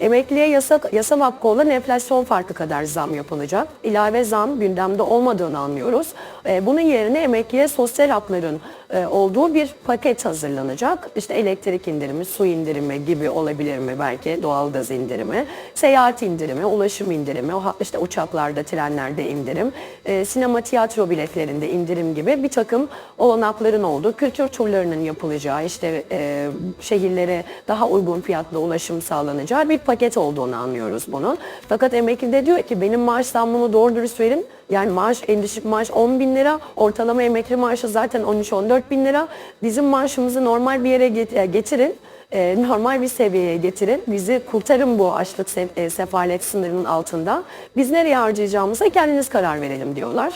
Emekliye yasa, yasal hakkı olan enflasyon farkı kadar zam yapılacak. İlave zam gündemde olmadığını anlıyoruz. E, bunun yerine emekliye sosyal hakların e, olduğu bir paket hazırlanacak. İşte elektrik indirimi, su indirimi gibi olabilir mi belki, doğalgaz indirimi, seyahat indirimi, ulaşım indirimi, işte uçaklarda, trenlerde indirim, e, sinema, tiyatro biletlerinde indirim gibi bir takım olanakların olduğu, kültür turlarının yapılacağı, işte e, şehirlere daha uygun fiyatla ulaşım sağlanacağı bir paket olduğunu anlıyoruz bunun. Fakat emekli de diyor ki benim maaş zammımı doğru dürüst verin. Yani maaş, en düşük maaş 10 bin lira, ortalama emekli maaşı zaten 13-14 bin lira. Bizim maaşımızı normal bir yere e, getirin. e, normal bir seviyeye getirin. Bizi kurtarın bu açlık se- e, sefalet sınırının altında. Biz nereye harcayacağımıza kendiniz karar verelim diyorlar.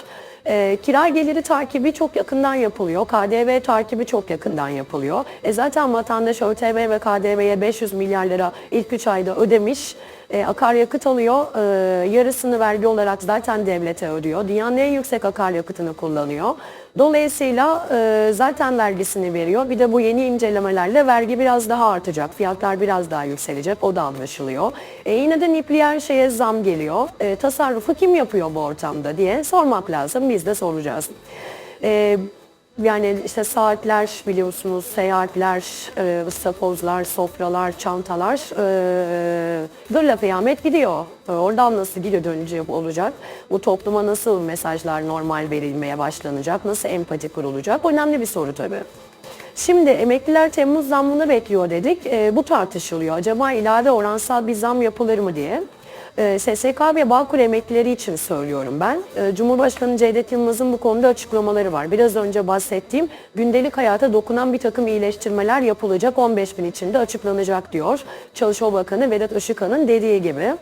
E, kira geliri takibi çok yakından yapılıyor. KDV takibi çok yakından yapılıyor. E, zaten vatandaş ÖTV ve KDV'ye 500 milyar lira ilk 3 ayda ödemiş. E, akaryakıt alıyor. E, yarısını vergi olarak zaten devlete ödüyor. Dünyanın en yüksek akaryakıtını kullanıyor. Dolayısıyla e, zaten vergisini veriyor. Bir de bu yeni incelemelerle vergi biraz daha artacak. Fiyatlar biraz daha yükselecek. O da anlaşılıyor. E, yine de nipli her şeye zam geliyor. E, tasarrufu kim yapıyor bu ortamda diye sormak lazım. Biz de soracağız. E, yani işte saatler biliyorsunuz, seyahatler, e, ıstapozlar, sofralar, çantalar e, gırla kıyamet gidiyor. E, oradan nasıl geri dönücü olacak? Bu topluma nasıl mesajlar normal verilmeye başlanacak? Nasıl empati kurulacak? Önemli bir soru tabii. Şimdi emekliler Temmuz zammını bekliyor dedik. E, bu tartışılıyor. Acaba ilave oransal bir zam yapılır mı diye. E, SSK ve Bağkur emeklileri için söylüyorum ben. E, Cumhurbaşkanı Cevdet Yılmaz'ın bu konuda açıklamaları var. Biraz önce bahsettiğim gündelik hayata dokunan bir takım iyileştirmeler yapılacak 15 gün içinde açıklanacak diyor. Çalışma Bakanı Vedat Işıkhan'ın dediği gibi.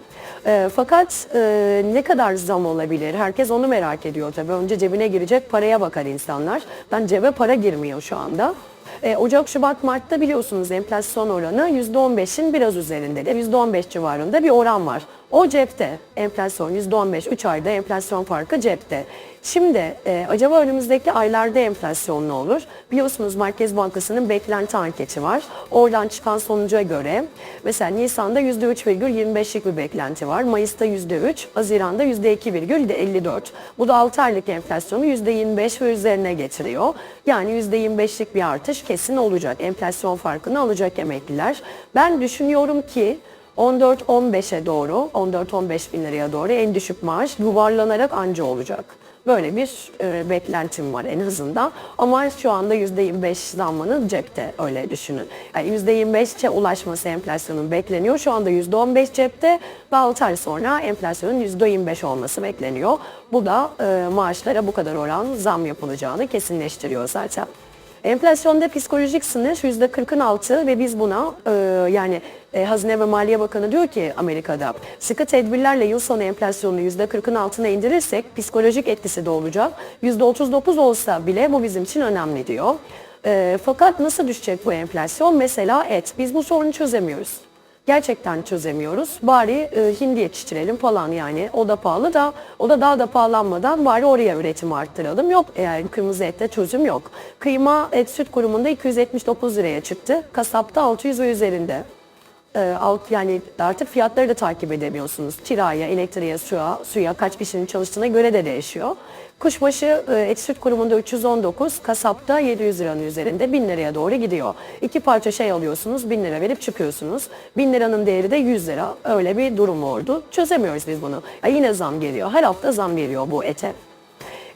E, fakat e, ne kadar zam olabilir? Herkes onu merak ediyor tabii. Önce cebine girecek paraya bakar insanlar. Ben cebe para girmiyor şu anda. E, Ocak, Şubat, Mart'ta biliyorsunuz enflasyon oranı %15'in biraz üzerinde. %15 civarında bir oran var. O cepte enflasyon %15, 3 ayda enflasyon farkı cepte. Şimdi e, acaba önümüzdeki aylarda enflasyon ne olur? Biliyorsunuz Merkez Bankası'nın beklenti anketi var. Oradan çıkan sonuca göre mesela Nisan'da %3,25'lik bir beklenti var. Mayıs'ta %3, Haziran'da %2,54. Bu da 6 aylık enflasyonu %25 ve üzerine getiriyor. Yani %25'lik bir artış kesin olacak. Enflasyon farkını alacak emekliler. Ben düşünüyorum ki 14-15'e doğru, 14-15 bin liraya doğru en düşük maaş yuvarlanarak anca olacak. Böyle bir e, beklentim var en azından. Ama şu anda %25 zammının cepte öyle düşünün. Yani %25'e ulaşması enflasyonun bekleniyor. Şu anda %15 cepte ve 6 ay sonra enflasyonun %25 olması bekleniyor. Bu da e, maaşlara bu kadar oran zam yapılacağını kesinleştiriyor zaten. Enflasyonda psikolojik sınır %40'ın altı ve biz buna e, yani e, Hazine ve Maliye Bakanı diyor ki Amerika'da sıkı tedbirlerle yıl sonu enflasyonunu %40'ın altına indirirsek psikolojik etkisi de olacak. %39 olsa bile bu bizim için önemli diyor. E, fakat nasıl düşecek bu enflasyon? Mesela et. Biz bu sorunu çözemiyoruz. Gerçekten çözemiyoruz. Bari e, hindi yetiştirelim falan yani. O da pahalı da o da daha da pahalanmadan bari oraya üretimi arttıralım. Yok yani kırmızı ette çözüm yok. Kıyma et süt kurumunda 279 liraya çıktı. Kasapta 600 ve üzerinde. E, alt, yani artık fiyatları da takip edemiyorsunuz. Kiraya, elektriğe, suya, suya kaç kişinin çalıştığına göre de değişiyor. Kuşbaşı e, et süt kurumunda 319, kasapta 700 liranın üzerinde 1000 liraya doğru gidiyor. İki parça şey alıyorsunuz, 1000 lira verip çıkıyorsunuz. 1000 liranın değeri de 100 lira. Öyle bir durum oldu. Çözemiyoruz biz bunu. Ya yine zam geliyor. Her hafta zam geliyor bu ete.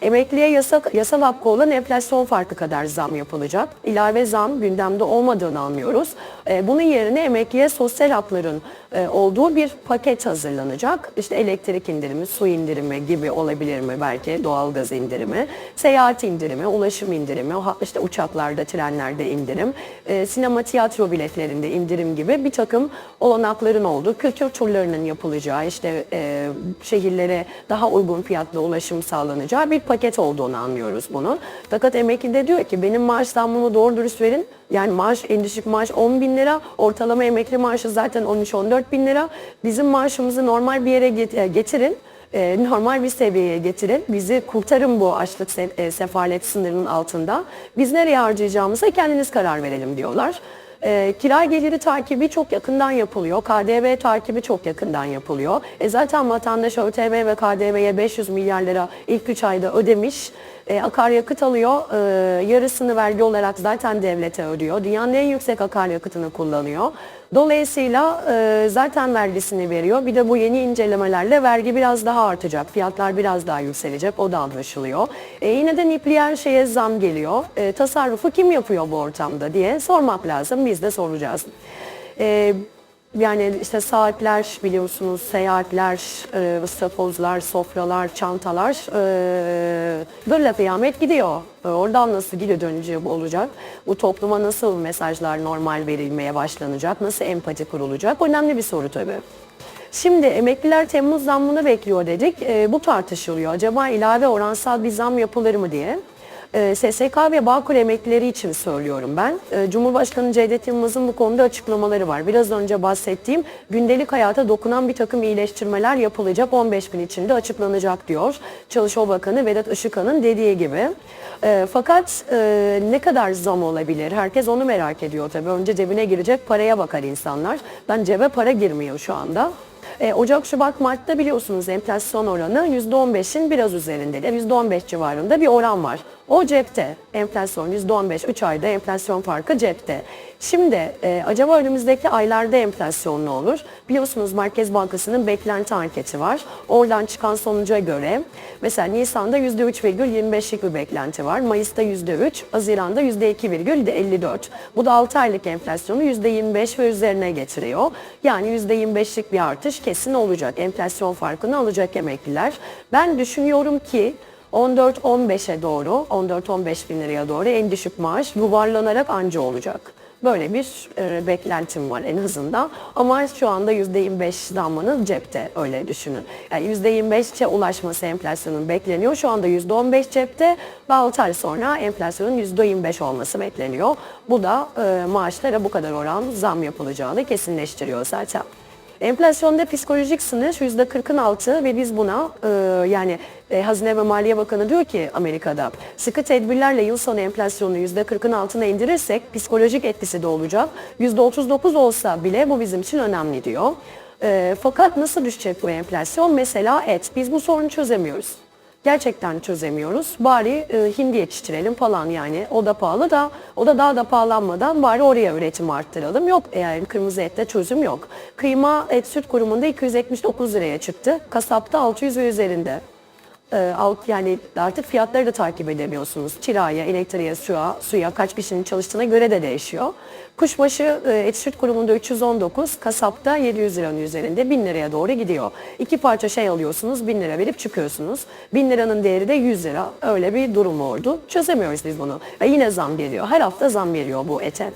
Emekliye yasa, yasal hakkı olan enflasyon farkı kadar zam yapılacak. İlave zam gündemde olmadığını anlıyoruz. E, bunun yerine emekliye sosyal hakların e, olduğu bir paket hazırlanacak. İşte elektrik indirimi, su indirimi gibi olabilir mi belki, doğalgaz indirimi, seyahat indirimi, ulaşım indirimi, işte uçaklarda, trenlerde indirim, e, sinema, tiyatro biletlerinde indirim gibi bir takım olanakların olduğu, kültür turlarının yapılacağı, işte e, şehirlere daha uygun fiyatla ulaşım sağlanacağı bir paket olduğunu anlıyoruz bunun. Fakat emekli de diyor ki benim maaş zammımı doğru dürüst verin. Yani maaş, en düşük maaş 10 bin lira, ortalama emekli maaşı zaten 13-14 bin lira. Bizim maaşımızı normal bir yere e, getirin. e, normal bir seviyeye getirin. Bizi kurtarın bu açlık se- e, sefalet sınırının altında. Biz nereye harcayacağımıza kendiniz karar verelim diyorlar. E, kira geliri takibi çok yakından yapılıyor. KDV takibi çok yakından yapılıyor. E, zaten vatandaş ÖTV ve KDV'ye 500 milyar lira ilk 3 ayda ödemiş. E, akaryakıt alıyor. E, yarısını vergi olarak zaten devlete ödüyor. Dünyanın en yüksek akaryakıtını kullanıyor. Dolayısıyla e, zaten vergisini veriyor. Bir de bu yeni incelemelerle vergi biraz daha artacak. Fiyatlar biraz daha yükselecek. O da anlaşılıyor. E, yine de nipleyen şeye zam geliyor. E, tasarrufu kim yapıyor bu ortamda diye sormak lazım. Biz de soracağız. E, yani işte saatler biliyorsunuz, seyahatler, e, stafozlar, sofralar, çantalar e, böyle kıyamet gidiyor. E, oradan nasıl geri dönücü olacak? Bu topluma nasıl mesajlar normal verilmeye başlanacak? Nasıl empati kurulacak? Önemli bir soru tabii. Şimdi emekliler Temmuz zammını bekliyor dedik. E, bu tartışılıyor. Acaba ilave oransal bir zam yapılır mı diye. E, SSK ve Bağkur emeklileri için söylüyorum ben. E, Cumhurbaşkanı Cevdet Yılmaz'ın bu konuda açıklamaları var. Biraz önce bahsettiğim gündelik hayata dokunan bir takım iyileştirmeler yapılacak 15 gün içinde açıklanacak diyor. Çalışma Bakanı Vedat Işıkhan'ın dediği gibi. E, fakat e, ne kadar zam olabilir? Herkes onu merak ediyor tabii. Önce cebine girecek paraya bakar insanlar. Ben cebe para girmiyor şu anda. E, Ocak, Şubat, Mart'ta biliyorsunuz enflasyon oranı %15'in biraz üzerinde. %15 civarında bir oran var. O cepte. Enflasyon %15, 3 ayda enflasyon farkı cepte. Şimdi e, acaba önümüzdeki aylarda enflasyon ne olur? Biliyorsunuz Merkez Bankası'nın beklenti anketi var. Oradan çıkan sonuca göre mesela Nisan'da %3,25'lik bir beklenti var. Mayıs'ta %3, Haziran'da %2,54. Bu da 6 aylık enflasyonu %25 ve üzerine getiriyor. Yani %25'lik bir artış kesin olacak. Enflasyon farkını alacak emekliler. Ben düşünüyorum ki 14-15'e doğru, 14-15 bin liraya doğru en düşük maaş yuvarlanarak anca olacak. Böyle bir e, beklentim var en azından. Ama şu anda %25 zammının cepte öyle düşünün. Yani %25'e ulaşması enflasyonun bekleniyor. Şu anda %15 cepte ve 6 ay sonra enflasyonun %25 olması bekleniyor. Bu da e, maaşlara bu kadar oran zam yapılacağını kesinleştiriyor zaten. Enflasyonda psikolojik sınır %40'ın altı ve biz buna e, yani e, Hazine ve Maliye Bakanı diyor ki Amerika'da sıkı tedbirlerle yıl sonu enflasyonu %40'ın altına indirirsek psikolojik etkisi de olacak. %39 olsa bile bu bizim için önemli diyor. E, fakat nasıl düşecek bu enflasyon? Mesela et. Biz bu sorunu çözemiyoruz. Gerçekten çözemiyoruz. Bari e, hindi yetiştirelim falan yani. O da pahalı da o da daha da pahalanmadan bari oraya üretim arttıralım. Yok yani kırmızı ette çözüm yok. Kıyma et süt kurumunda 279 liraya çıktı. Kasapta 600 ve üzerinde. E, alt yani artık fiyatları da takip edemiyorsunuz. Kiraya, elektriğe, suya, suya kaç kişinin çalıştığına göre de değişiyor. Kuşbaşı e, et süt kurumunda 319, kasapta 700 liranın üzerinde 1000 liraya doğru gidiyor. İki parça şey alıyorsunuz 1000 lira verip çıkıyorsunuz. 1000 liranın değeri de 100 lira. Öyle bir durum oldu. Çözemiyoruz biz bunu. Ve yine zam geliyor. Her hafta zam geliyor bu ete.